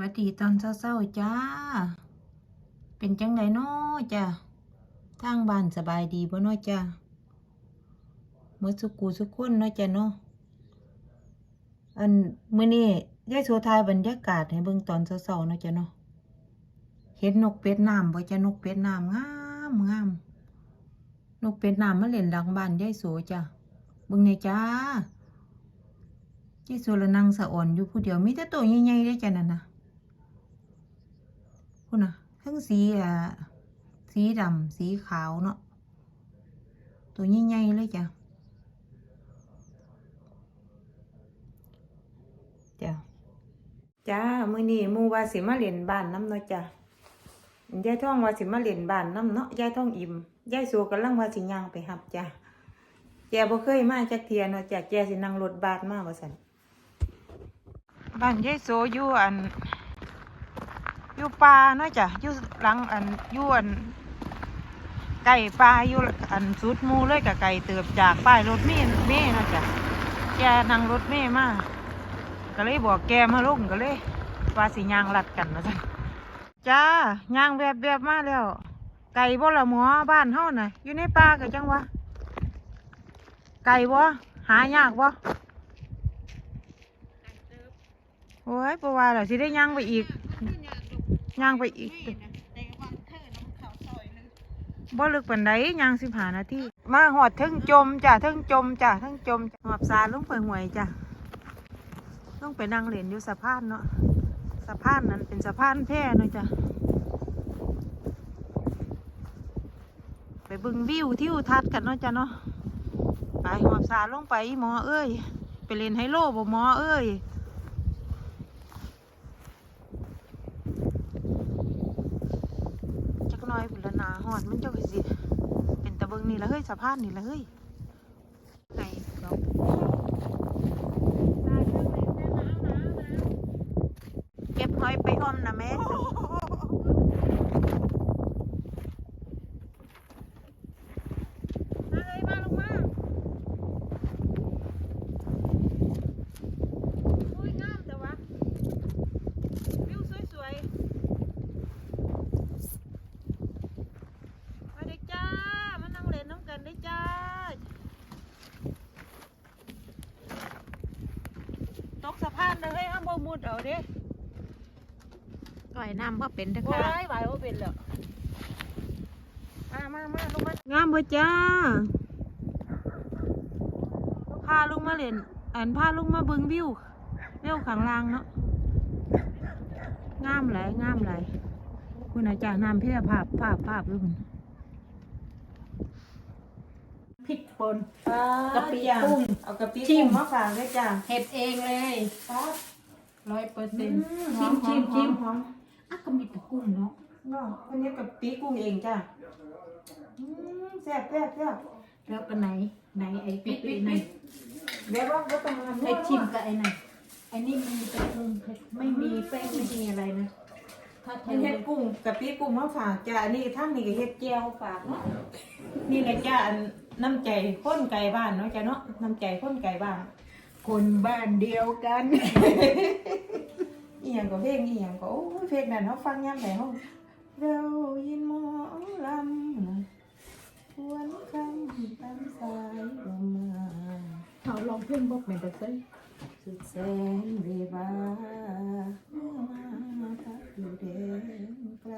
วัสดีตอนเช้าๆจ้า เป็นจังไดน้อจ้าทางบ้านสบายดีบ่น้อจ้าเมื่อสุกูสุกคนเนาะจ้าเนาะอันมื้อนี้ยายโสทายบรรยากาศให้เบิ่งตอนเช้าๆเนาะจ้าเนาะเห็นนกเป็ดน้ำบ่จ้านกเป็ดน้ำงามงามนกเป็ดน้ำมาเล่นหลังบ้านยายโสจ้าเบิ่งนี่จ้ายายโสละนั่งสะอ่อนอยู่ผู้เดียวมีแต่ตัวใหญ่ๆเด้จ้ะนั่นน่ะ พุ่นน่ะทั้งสีอ่าสีดำสีขาวเนาะตัวใหญ่ๆเลยจ้ะจ้ะจ้ามื้อนี้หมู่ว่าสิมาเล่นบ้านน้ำเนาะจ้ะยายท่องว่าสิมาเล่นบ้านน้ำเนาะยายท่องอิ่มยายโสกำลังว่าสิย่างไปหับจ้ะแกบ่เคยมาจักเทียเนาะจ้ะแกสินั่งรถบัสมาว่าซั่นบ้านยายโสอยู่อัน อยู่ป่าเนาะจ้ะอยู่หลังอันอยู่อันไก่ป่าอยู่อันสุดมูเลยกับไก่เติบจากป้ายรถเมล์เมล์เนาะจ้ะแกนั่งรถเมล์มาก็เลยบอกแกมาลงก็เลยว่าสิย่างลัดกันนะจ้ะจ้ายางแบบแบบมาแล้ว ไก่บ่ละหมอบ้านเฮาน่ะอยู่ในป่าก็จังวะไก่บ่หายากบ่โอ้ยปว่าล่ะสิได้ย่างไปอีก ย่างไปอีกบ่ลึกปานใดย่างสิบหานาทีมาหอดทึงจมจ้ะทึงจมจ้ะทึงจมหอบสาลุงไปหวยจ้ะต้องไปนั่งเล่นอยู่สะพานเนาะสะพานนั้นเป็นสะพานแพร่เนาะจ้ะไปบึงวิวทิวทัศน์กันเนาะจ้ะเนาะไปหอบสาลงไปหมอเอ้ยไปเล่นไฮโลบ่หมอเอ้ย จักหน้ อยพุ่นละหนาหอดมันเจ้าก็สิ เป็นตะเบิงนี่ละเฮ้ยสะพานนี่ละเฮ้ยไงดอกเก็บหอยไปอมนะแม่มาเลยมาลงมาอุ้ยงามแต่ว่าวิวสวยๆ มาเด็กจ้า มานั่งเล่นน้ำกันได้จ้า ตกสะพานเลยเฮ้ยห้ามบ่มุดเอาเด้ว่าย น้ำบ่เป็นเด้อค่ะว่ายว่ายบ่เป็นแล้วมามามาลงมางามบ่จ้าพาลุงมาเล่นอันพาลุงมาเบิ่งวิววิวข้างล่างเนาะงามหลายงามหลายคุณอาจารย์น้ำเพียภาพภาพภาพด้วยคุณพริกป่นกะปิกุ้งเอากะปิจิ้กุ้มงมาฝากด้วยจ้าเห็ดเองเลยร้อยเปอร์เซ็นต์หชิอมมชิมหอชิมหอม อะก็มีแต่กุ้งเนาะเนาะวันนี้กะปิกุ้งเองจ้าอืมแซ่บแซ่บแซ่บแล้วก็ไหนไหนไอ้ปิดไหนเดี๋ยวว่าก็ต้องมาไอ้ชิมกับไอ้ไหนไอ้นี่มันมีแต่กุ้งไม่มีแป้งไม่มีอะไรนะถ้าเทมันเฮ็ดกุ้งกะปิกุ้งมาฝากจ้าอันนี้ทั้งนี้ก็เฮ็ดแจ่วฝากเนาะนี่แหละจ้าอันน้ำใจคนไก่บ้านเนาะจ้าเนาะน้ำใจคนไก่บ้านคนบ้านเดียวกัน อีหยังก็เพลงอีหยังก็โอ้ยเพลงนั้นเขาฟังยามไหนเขาเรายินหมอลำทวนคำตามสายลมมาเขาลองเพลงบอกเหมือนกันเลยสุดแสนเรวาเมื่อมาพักอยู่แดนไกล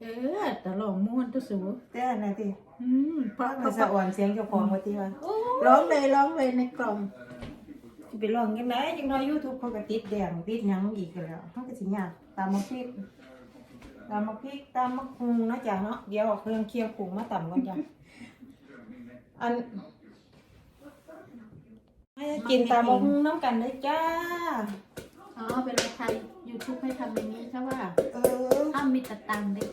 เออแต่ลองม้วนตัวสูแต่อันนะที่อืมเพราะมันสะอ่อนเสียงเจ้าของว่าที่ว่าโอ้ร้องเลยร้องเลยในกล่อง สิไปลองยังไงยังน้อยยูทูบเขาก็ติดแดงติดหยังอีกแล้วเขาก็สิยากตามมาพริกตามมาพริกตามมาคุงนะจ๊ะเนาะเดี๋ยวเอาเครื่องเคียงปรุงมาต่ำก่อนจ้ะอันให้กินตามมาคุงน้ำกันเลยจ้าอ๋อเวลาใครยูทูบให้ทำอย่างนี้ใช่ว่าเออถ้ามีตะตังเด็ก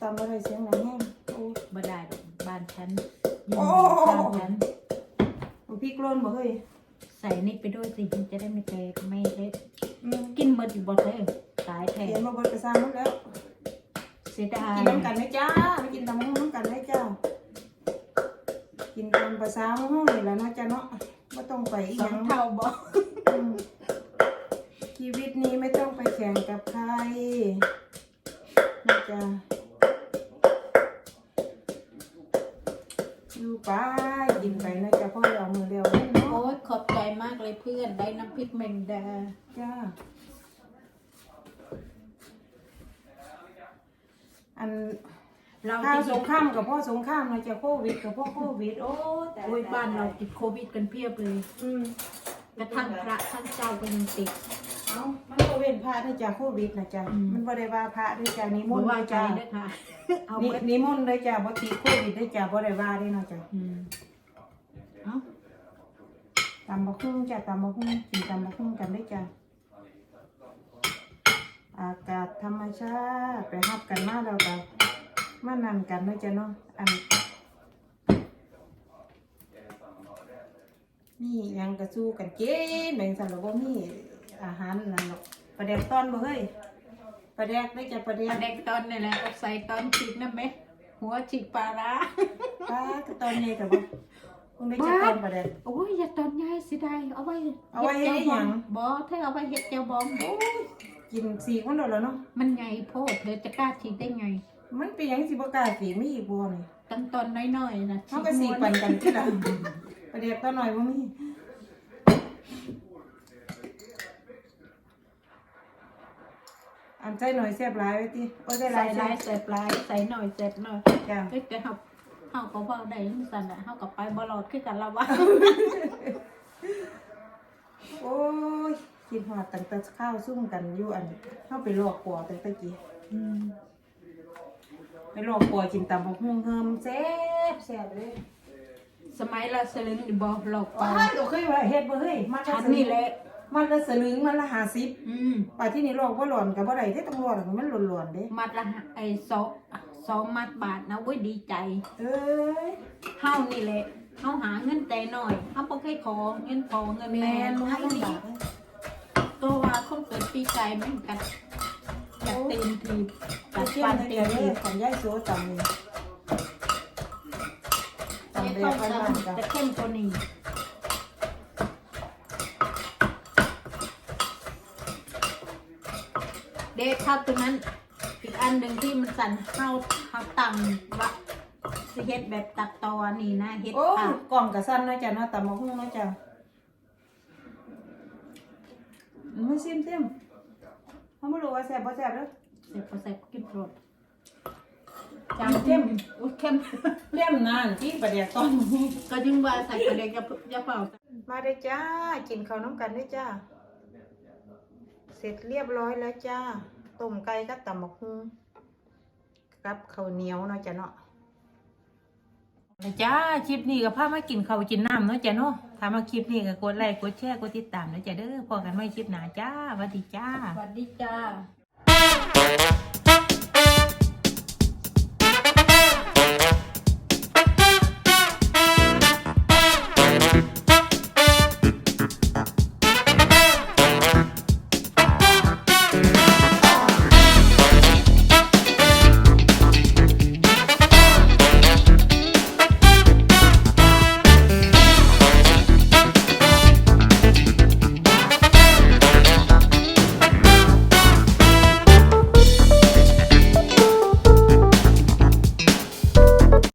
ตามอะไรเสียงไหนแห้งโอ้บ่ได้ดอกบ้านฉันอยู่โอ้บ้านฉันโอ้ พริกโล้นบ่เฮ้ยใส่นี่ไปด้วยสิมันจะได้ไม่แตกไม่เล็ดอืมกินหมดอยู่บ่เธอตายแทเขียนนมาบนกระซางหมดแล้ว เสียดายกินน้ำกันเลยจ้าไม่กินตามมาคุงน้ำกันเลยจ้า กินตามภาษาห้องนี่แหละเนาะจ้ะเนาะไม่ต้องไปอีกสออย่างงเท่าบ่อืมกินชีวิตนี้ไม่ต้องไปแข่งกับใครนะจ๊ะ ไปกินไปนะจ๊ะพ่อเอามือเร็วเล่นเนาะโอ้ยขอบใจมากเลยเพื่อนได้น้ำพริกแมงดา จ้าอันเราข้าวจะสงครามกับพ่อสงครามนะจ๊ะโควิดกับพ่อโควิดโอ้แต่โอ้ยบ้านเราติดโควิดกันเพียบเลยอืมกระทั่งพระท่านเจ้าก็ยังติด เอ้ามันก็เว้นพระด้วยจ้ะโควิดนะจ๊ะอืม มันบ่ได้ว่าพระด้วยจ้ะนิมบ่นต์ว่าด้วยใจจ้ะด้วยค่ะ เอานิเบิดนิมนต์ด้วยจ้ะบ่ติดโควิดด้วยจ้ะบ่ได้ว่าด้วยเนาะจ้ะอืมเอ้าตำบักหุ่งจ้ะตำบักหุ่งกินตำบักหุ่งกันด้วยจ้ะอากาศธรรมชาติไปฮับกันมาแล้วก็มานั่นกันเนาะจ้ะเนาะอันนี่ยังกระสู้กันเกินแบ่งสันหรอกว่ามี อาหารนั่นหรอกปลาแดกตอนบ่เฮ้ยปลาแดกได้จ้ะปลาแดกเด็กตอนนี่แหละเอาใส่ตอนฉีกนะแม่หัวฉีกปลาร้าปลาก็ตอนนี้กับบ่คงได้จะตอนปลาแดก โอ้ยอย่าตอนยายสิได้เอาไว้เอาไว้ให้หยังบอถ้าเอาไว้เห็ดเจียวบองโอ้ยกินสีคนเดียวแล้วเนาะมันใหญ่โพดเธอจะกล้าฉีกได้ไง มันเป็นหยังสิบ่กล้าสีไม่อีกบ่นี่ตั้งตอนน้อยๆนะเขาก็สีปันกันที่ละประเดี๋ยวก็หน่อยว่ามี อันใจหน่อยแซ่บหลายไว้ติโอ้ยได้หลาใส่ยลายใส่ปลายใส่หน่อยเสร็จหน่อยจ้ะ เฮ้ยแต่เฮาเฮาก็เว่าได้จังซั่นน่ะเฮาก็ไปบ่รอดคือกันละวะโอ้ยกินหอดตั้งแต่ข้าวซุ่มกันอยู่อันเข้าไปลอกปัวตั้งแต่กี้อืมไปลอกปัวกินตำบักหุ่งเฮิมแซ่บแซ่บเลยสมัยละสลึงนี่บ่หลอกปว้าลายเราเคยว่าเฮ็ดบ่เฮ้ยมันละฉันสลึนี่งแหละ มันละสลึงมันละห้าสิบอืมป่าที่นี่ลอกบ่หล่อนกับบ่ได้เด้ต้องหล่อนมันหล่นๆเด้มัดละไอ้สองสองมัดบาทนะเว้ยดีใจเอ้ยเฮานี่แหละเฮาหาเงินแต่น้อยเฮาบ่เคยขอเงินขอเงินแม่แม่นนบ่ให้ลำดีบากเลยตัวว่าคนเกิดปีไก่แม่งกัดกัดตีนทีบกัดเที่ยฟังนได้ตีเดียนวเลทียบของยายโซจำนี่จำไม่ได้ต้องค่อยจบ้านจ้ะำจะเข้มตัวนี้ เด็กเข้าตัวนั้น อีกอันหนึ่งที่มันสั่นเข้าเข้าตังว่าสิเฮ็ดแบบตัดตอนี่นะเฮ็ดโอ้ผักกล่องกระสั้นเนาะจ้ะเนาะตำบักหุ่งเนาะจ้ะมันซิมซิมเขาไม่รู้ว่าแซ่บบ่แซ่บเด้อเสร็จพอเสร็จกินรสจำเข้มอุ้ยเข้มเข้มนานที่ประเดี๋ยวตอนนี้ก็ยิ่งว่าใส่กระเด็กจะจะเป่า มาได้จ้า กินข้าวน้ำกันได้จ้าเส ร็จเรียบร้อยแล้วจ้า ต้มไก่กับตำบักหุ่งกับข้าวเหนียวเนาะจ้ะเนาะจ้าคลิปนี้ก็พามากินข้าวกินน้ำเนาะจ้ะเนาะถ้ามาคลิปนี้ก็กดไลค์กดแชร์กดติดตามเนาะจ้ะเด้อพอกันไม่คลิปหนาจ้าสวัสดีจ้าสวัสดีจ้า